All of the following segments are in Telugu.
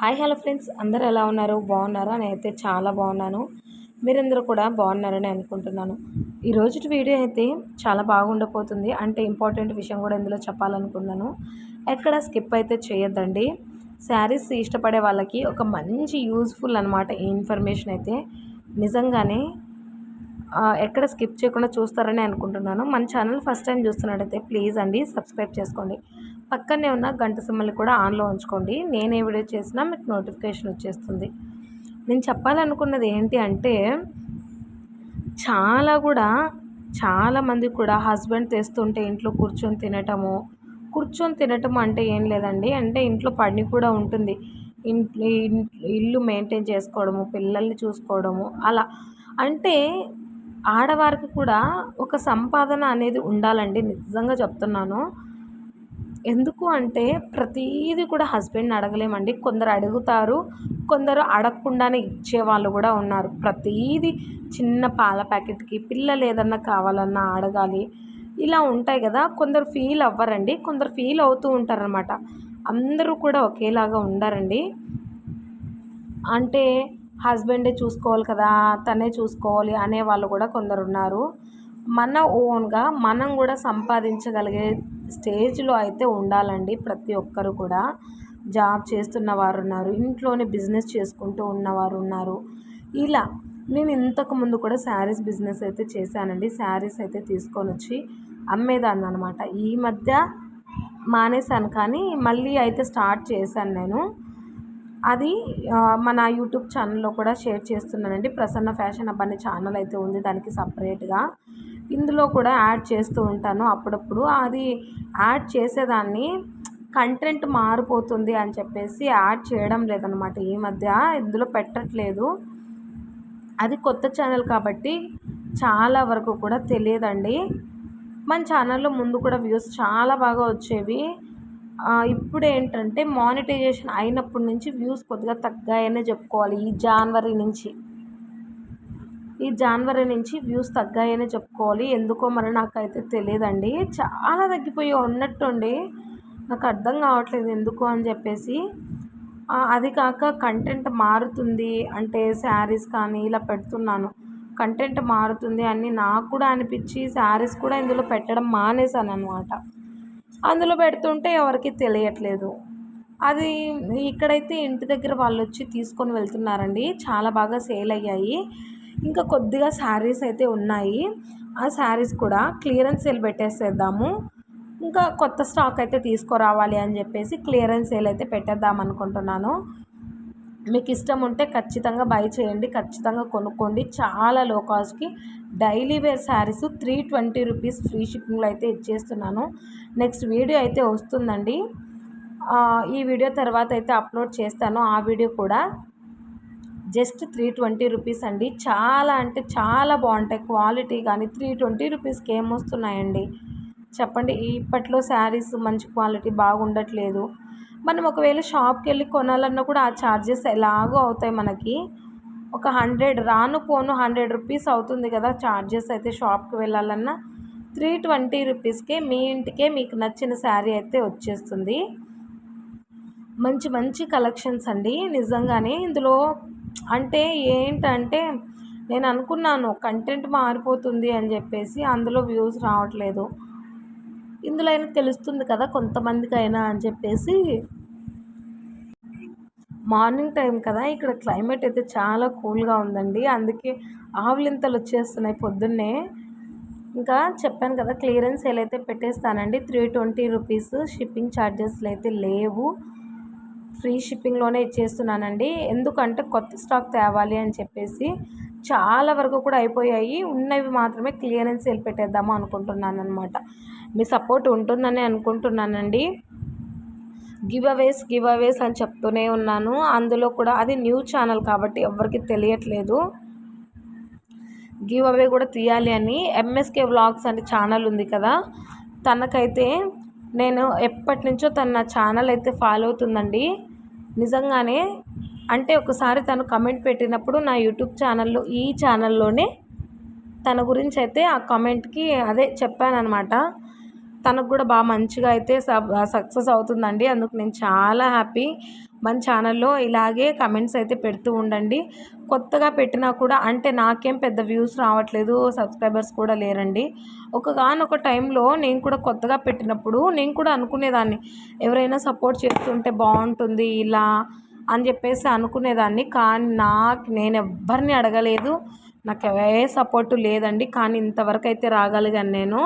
Hi hello friends. అందరు ఎలా ఉన్నారు? బాగున్నారా? నేనైతే చాలా బాగున్నాను. మీరందరూ కూడా బాగున్నారని అనుకుంటున్నాను. ఈ రోజు వీడియో అయితే చాలా బాగుండబోతుంది. అంటే ఇంపార్టెంట్ విషయం కూడా ఇందులో చెప్పాలనుకున్నాను. ఎక్కడ స్కిప్ అయితే చేయొద్దండి. శారీస్ ఇష్టపడే వాళ్ళకి ఒక మంచి యూజ్ఫుల్ అనమాట ఈ ఇన్ఫర్మేషన్ అయితే. నిజంగానే ఎక్కడ స్కిప్ చేయకుండా చూస్తారని అనుకుంటున్నాను. మన ఛానల్ ఫస్ట్ టైం చూస్తున్నట్టయితే ప్లీజ్ అండి సబ్స్క్రైబ్ చేసుకోండి. పక్కనే ఉన్న గంట సిమ్మల్ని కూడా ఆన్లో ఉంచుకోండి. నేను ఏ వీడియో చేసినా మీకు నోటిఫికేషన్ వచ్చేస్తుంది. నేను చెప్పాలనుకున్నది ఏంటి అంటే చాలా కూడా చాలామంది కూడా హస్బెండ్ తెస్తుంటే ఇంట్లో కూర్చొని తినటము కూర్చొని తినటం అంటే ఏం లేదండి. అంటే ఇంట్లో పని కూడా ఉంటుంది. ఇల్లు మెయింటైన్ చేసుకోవడము పిల్లల్ని చూసుకోవడము అలా. అంటే ఆడవారికి కూడా ఒక సంపాదన అనేది ఉండాలండి. నిజంగా చెప్తున్నాను. ఎందుకు అంటే ప్రతీది కూడా హస్బెండ్ని అడగలేమండి. కొందరు అడుగుతారు కొందరు అడగకుండానే ఇచ్చేవాళ్ళు కూడా ఉన్నారు. ప్రతీది చిన్న పాల ప్యాకెట్కి పిల్లలు ఏదన్నా కావాలన్నా అడగాలి. ఇలా ఉంటాయి కదా కొందరు ఫీల్ అవ్వరండి. కొందరు ఫీల్ అవుతూ ఉంటారనమాట. అందరూ కూడా ఒకేలాగా ఉండరండి. అంటే హస్బెండే చూసుకోవాలి కదా తనే చూసుకోవాలి అనే వాళ్ళు కూడా కొందరు ఉన్నారు. మన ఓన్గా మనం కూడా సంపాదించగలిగే స్టేజ్లో అయితే ఉండాలండి ప్రతి ఒక్కరు కూడా. జాబ్ చేస్తున్న వారు ఉన్నారు ఇంట్లోనే బిజినెస్ చేసుకుంటూ ఉన్నవారు ఉన్నారు ఇలా నేను ఇంతకు ముందు కూడా శారీస్ బిజినెస్ అయితే చేశానండి. శారీస్ అయితే తీసుకొని వచ్చి అమ్మేదాన్ని అనమాట ఈ మధ్య మానేశాను కానీ మళ్ళీ అయితే స్టార్ట్ చేశాను నేను. అది మన యూట్యూబ్ ఛానల్లో కూడా షేర్ చేస్తున్నానండి. ప్రసన్న ఫ్యాషన్ అబ్బాయి ఛానల్ అయితే ఉంది దానికి సపరేట్గా. ఇందులో కూడా యాడ్ చేస్తూ ఉంటాను అప్పుడప్పుడు. అది యాడ్ చేసేదాన్ని కంటెంట్ మారిపోతుంది అని చెప్పేసి యాడ్ చేయడం లేదనమాట ఈ మధ్య. ఇందులో పెట్టట్లేదు. అది కొత్త ఛానల్ కాబట్టి చాలా వరకు కూడా తెలియదండి. మన ఛానల్లో ముందు కూడా వ్యూస్ చాలా బాగా వచ్చేవి. ఇప్పుడు ఏంటంటే మానిటైజేషన్ అయినప్పటి నుంచి వ్యూస్ కొద్దిగా తగ్గాయనే చెప్పుకోవాలి ఈ జనవరి నుంచి. ఈ జనవరి నుంచి వ్యూస్ తగ్గాయని చెప్పుకోవాలి. ఎందుకో మరి నాకైతే తెలియదండి. చాలా తగ్గిపోయి ఉన్నట్టుండి నాకు అర్థం కావట్లేదు ఎందుకు అని చెప్పేసి. అది కాక కంటెంట్ మారుతుంది అంటే శారీస్ కానీ ఇలా పెడుతున్నాను. కంటెంట్ మారుతుంది అని నాకు కూడా అనిపించి శారీస్ కూడా ఇందులో పెట్టడం మానేశాను అనమాట అందులో పెడుతుంటే ఎవరికి తెలియట్లేదు. అది ఇక్కడైతే ఇంటి దగ్గర వాళ్ళు వచ్చి తీసుకొని వెళ్తున్నారండి. చాలా బాగా సేల్ అయ్యాయి. ఇంకా కొద్దిగా శారీస్ అయితే ఉన్నాయి. ఆ శారీస్ కూడా క్లియరెన్స్ సేల్ పెట్టేసేద్దాము. ఇంకా కొత్త స్టాక్ అయితే తీసుకురావాలి అని చెప్పేసి క్లియరెన్స్ సేల్ అయితే పెట్టేద్దాం అనుకుంటున్నాను. మీకు ఇష్టం ఉంటే ఖచ్చితంగా బై చేయండి ఖచ్చితంగా కొనుక్కోండి. చాలా లో కాస్ట్కి daily wear saris three twenty rupees free షిప్పింగ్లో అయితే ఇచ్చేస్తున్నాను. నెక్స్ట్ వీడియో అయితే వస్తుందండి. ఈ వీడియో తర్వాత అయితే అప్లోడ్ చేస్తాను. ఆ వీడియో కూడా జస్ట్ త్రీ ట్వంటీ రూపీస్ అండి. చాలా అంటే చాలా బాగుంటాయి. క్వాలిటీ కానీ త్రీ ట్వంటీ రూపీస్కి ఏమొస్తున్నాయండి చెప్పండి. ఇప్పట్లో శారీస్ మంచి క్వాలిటీ బాగుండట్లేదు. మనం ఒకవేళ షాప్కి వెళ్ళి కొనాలన్నా కూడా ఆ ఛార్జెస్ ఎలాగో అవుతాయి మనకి. ఒక హండ్రెడ్ రాను పోను హండ్రెడ్ రూపీస్ అవుతుంది కదా ఛార్జెస్ అయితే షాప్కి వెళ్ళాలన్నా. త్రీ ట్వంటీ రూపీస్కే మీ ఇంటికే మీకు నచ్చిన శారీ అయితే వచ్చేస్తుంది. మంచి మంచి కలెక్షన్స్ అండి. నిజంగానే ఇందులో అంటే ఏంటంటే నేను అనుకున్నాను కంటెంట్ మారిపోతుంది అని చెప్పేసి అందులో వ్యూస్ రావట్లేదు. ఇందులో అయినా తెలుస్తుంది కదా కొంతమందికి అయినా అని చెప్పేసి మార్నింగ్ టైం కదా ఇక్కడ క్లైమేట్ అయితే చాలా కూల్గా ఉందండి. అందుకే ఆవులింతలు వచ్చేస్తున్నాయి పొద్దున్నే. ఇంకా చెప్పాను కదా క్లియరెన్స్ సేల్ అయితే పెట్టేస్తానండి. త్రీ ట్వంటీ రూపీస్ షిప్పింగ్ ఛార్జెస్లు అయితే లేవు. ఫ్రీ షిప్పింగ్లోనే ఇచ్చేస్తున్నానండి. ఎందుకంటే కొత్త స్టాక్ తేవాలి అని చెప్పేసి చాలా వరకు కూడా అయిపోయాయి. ఉన్నవి మాత్రమే క్లియరెన్స్ సేల్ పెట్టేద్దాము అనుకుంటున్నాను అనమాట మీ సపోర్ట్ ఉంటుందని అనుకుంటున్నానండి. గివ్ అవేస్ గివ్ అవేస్ అని చెప్తూనే ఉన్నాను. అందులో కూడా అది న్యూ ఛానల్ కాబట్టి ఎవరికి తెలియట్లేదు. గివ్ అవే కూడా తీయాలి అని. ఎంఎస్కే వ్లాగ్స్ అనే ఛానల్ ఉంది కదా తనకైతే నేను ఎప్పటి నుంచో తన ఛానల్ అయితే ఫాలో అవుతుందండి. నిజంగానే అంటే ఒకసారి తను కమెంట్ పెట్టినప్పుడు నా యూట్యూబ్ ఛానల్లో ఈ ఛానల్లోనే తన గురించి అయితే ఆ కమెంట్కి అదే చెప్పానమాట తనకు కూడా బాగా మంచిగా అయితే సక్సెస్ అవుతుందండి. అందుకు నేను చాలా హ్యాపీ. మన ఛానల్లో ఇలాగే కమెంట్స్ అయితే పెడుతూ ఉండండి. కొత్తగా పెట్టినా కూడా అంటే నాకేం పెద్ద వ్యూస్ రావట్లేదు సబ్స్క్రైబర్స్ కూడా లేరండి. ఒకగానొక టైంలో నేను కూడా కొత్తగా పెట్టినప్పుడు నేను కూడా అనుకునేదాన్ని ఎవరైనా సపోర్ట్ చేస్తుంటే బాగుంటుంది ఇలా అని చెప్పేసి అనుకునేదాన్ని. కానీ నాకు నేను ఎవ్వరిని అడగలేదు. నాకు ఏ సపోర్టు లేదండి. కానీ ఇంతవరకు అయితే రాగలిగాను నేను.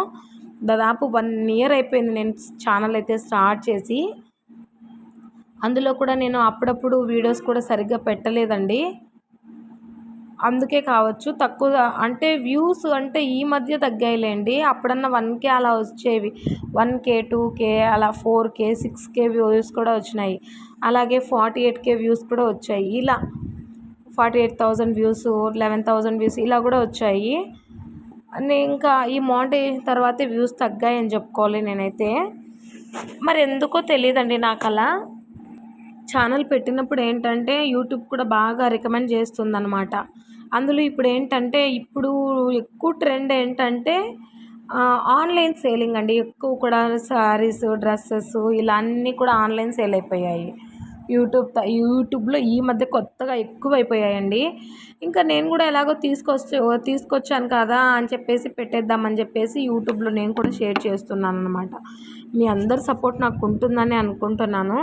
దాదాపు వన్ ఇయర్ అయిపోయింది నేను ఛానల్ అయితే స్టార్ట్ చేసి. అందులో కూడా నేను అప్పుడప్పుడు వీడియోస్ కూడా సరిగ్గా పెట్టలేదండి. అందుకే కావచ్చు తక్కువ అంటే వ్యూస్ అంటే ఈ మధ్య తగ్గాయిలేండి. అప్పుడన్నా వన్ కే అలా వచ్చేవి. వన్ కే టూ కే అలా four K six K views కూడా వచ్చినాయి. అలాగే ఫార్టీ ఎయిట్ కే వ్యూస్ కూడా వచ్చాయి. ఇలా forty eight thousand views eleven thousand views ఇలా కూడా వచ్చాయి. ఇంకా ఈ మానిటైజేషన్ తర్వాత వ్యూస్ తగ్గాయని చెప్పుకోవాలి నేనైతే. మరి ఎందుకో తెలియదండి నాకు అలా ఛానల్ పెట్టినప్పుడు ఏంటంటే యూట్యూబ్ కూడా బాగా రికమెండ్ చేస్తుందన్నమాట. అందులో ఇప్పుడు ఏంటంటే ఇప్పుడు ఎక్కువ ట్రెండ్ ఏంటంటే ఆన్లైన్ సేలింగ్ అండి. ఎక్కువ కూడా శారీస్ డ్రెస్సెస్ ఇలా అన్నీ కూడా ఆన్లైన్ సేల్ అయిపోయాయి. యూట్యూబ్ యూట్యూబ్లో ఈ మధ్య కొత్తగా ఎక్కువ అయిపోయాయండి ఇంకా నేను కూడా ఎలాగో తీసుకొచ్చి తీసుకొచ్చాను కదా అని చెప్పేసి పెట్టేద్దామని చెప్పేసి యూట్యూబ్లో నేను కూడా షేర్ చేస్తున్నాను అనమాట మీ అందరి సపోర్ట్ నాకు ఉంటుందని అనుకుంటున్నాను.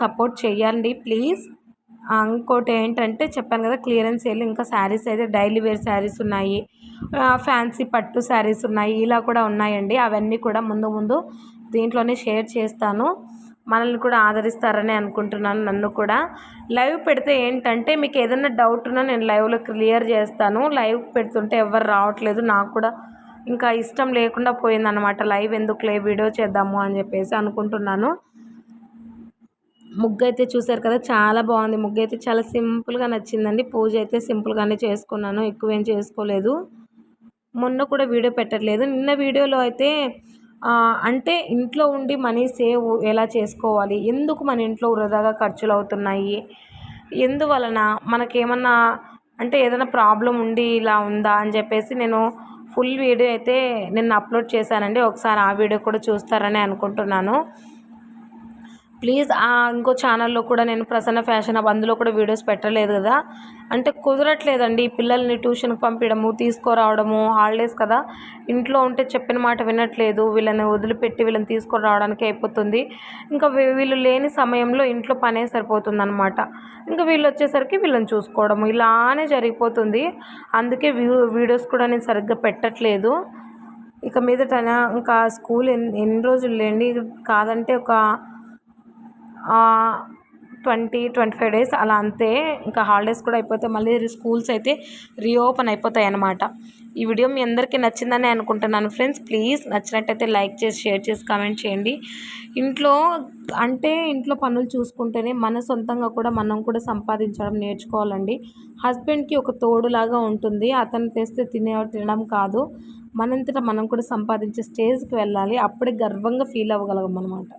సపోర్ట్ చేయండి ప్లీజ్ ఇంకోటి ఏంటంటే చెప్పాను కదా క్లియరెన్స్ సేల్ ఇంకా శారీస్ అయితే డైలీ వేర్ శారీస్ ఉన్నాయి. ఫ్యాన్సీ పట్టు శారీస్ ఉన్నాయి ఇలా కూడా ఉన్నాయండి. అవన్నీ కూడా ముందు ముందు దీంట్లోనే షేర్ చేస్తాను. మనల్ని కూడా ఆదరిస్తారని అనుకుంటున్నాను నన్ను కూడా. లైవ్ పెడితే ఏంటంటే మీకు ఏదైనా డౌట్ ఉన్నా నేను లైవ్లో క్లియర్ చేస్తాను. లైవ్ పెడుతుంటే ఎవరు రావట్లేదు. నాకు కూడా ఇంకా ఇష్టం లేకుండా పోయిందనమాట లైవ్ ఎందుకులే? వీడియో చేద్దాము అని చెప్పేసి అనుకుంటున్నాను. ముగ్గు అయితే చూసారు కదా చాలా బాగుంది. ముగ్గు అయితే చాలా సింపుల్గా నచ్చిందండి. పూజ అయితే సింపుల్గానే చేసుకున్నాను. ఎక్కువ ఏం చేసుకోలేదు. మొన్న కూడా వీడియో పెట్టట్లేదు. నిన్న వీడియోలో అయితే అంటే ఇంట్లో ఉండి మనీ సేవ్ ఎలా చేసుకోవాలి? ఎందుకు మన ఇంట్లో వృధాగా ఖర్చులు అవుతున్నాయి? ఎందువలన మనకేమన్నా అంటే ఏదైనా ప్రాబ్లం ఉండి ఇలా ఉందా అని చెప్పేసి నేను ఫుల్ వీడియో అయితే నిన్న అప్లోడ్ చేశానండి. ఒకసారి ఆ వీడియో కూడా చూస్తారని అనుకుంటున్నాను. ప్లీజ్ ఇంకో ఛానల్లో కూడా నేను ప్రసన్న ఫ్యాషన్ అందులో కూడా వీడియోస్ పెట్టలేదు కదా. అంటే కుదరట్లేదండి పిల్లల్ని ట్యూషన్కి పంపించడము తీసుకురావడము హాలిడేస్ కదా. ఇంట్లో ఉంటే చెప్పిన మాట వినట్లేదు. వీళ్ళని వదిలిపెట్టి వీళ్ళని తీసుకొని రావడానికి అయిపోతుంది. ఇంకా వీళ్ళు లేని సమయంలో ఇంట్లో పనే సరిపోతుంది అనమాట ఇంకా వీళ్ళు వచ్చేసరికి వీళ్ళని చూసుకోవడము. ఇలానే జరిగిపోతుంది. అందుకే వీడియోస్ కూడా నేను సరిగ్గా పెట్టట్లేదు. ఇక మీదట ఇంకా స్కూల్ ఎన్ని ఎన్ని రోజులు లేండి? కాదంటే ఒక ట్వంటీ ట్వంటీ ఫైవ్ డేస్ అలా అంతే. ఇంకా హాలిడేస్ కూడా అయిపోతే మళ్ళీ స్కూల్స్ అయితే రీఓపెన్ అయిపోతాయి అన్నమాట. ఈ వీడియో మీ అందరికీ నచ్చిందని అనుకుంటున్నాను ఫ్రెండ్స్. ప్లీజ్ నచ్చినట్టయితే లైక్ చేసి షేర్ చేసి కామెంట్ చేయండి. ఇంట్లో అంటే ఇంట్లో పనులు చూసుకుంటేనే మన సొంతంగా కూడా మనం కూడా సంపాదించడం నేర్చుకోవాలండి. హస్బెండ్కి ఒక తోడులాగా ఉంటుంది. అతను తెస్తే తినే తినడం కాదు. మనంతటా మనం కూడా సంపాదించే స్టేజ్కి వెళ్ళాలి. అప్పుడే గర్వంగా ఫీల్ అవ్వగలం అనమాట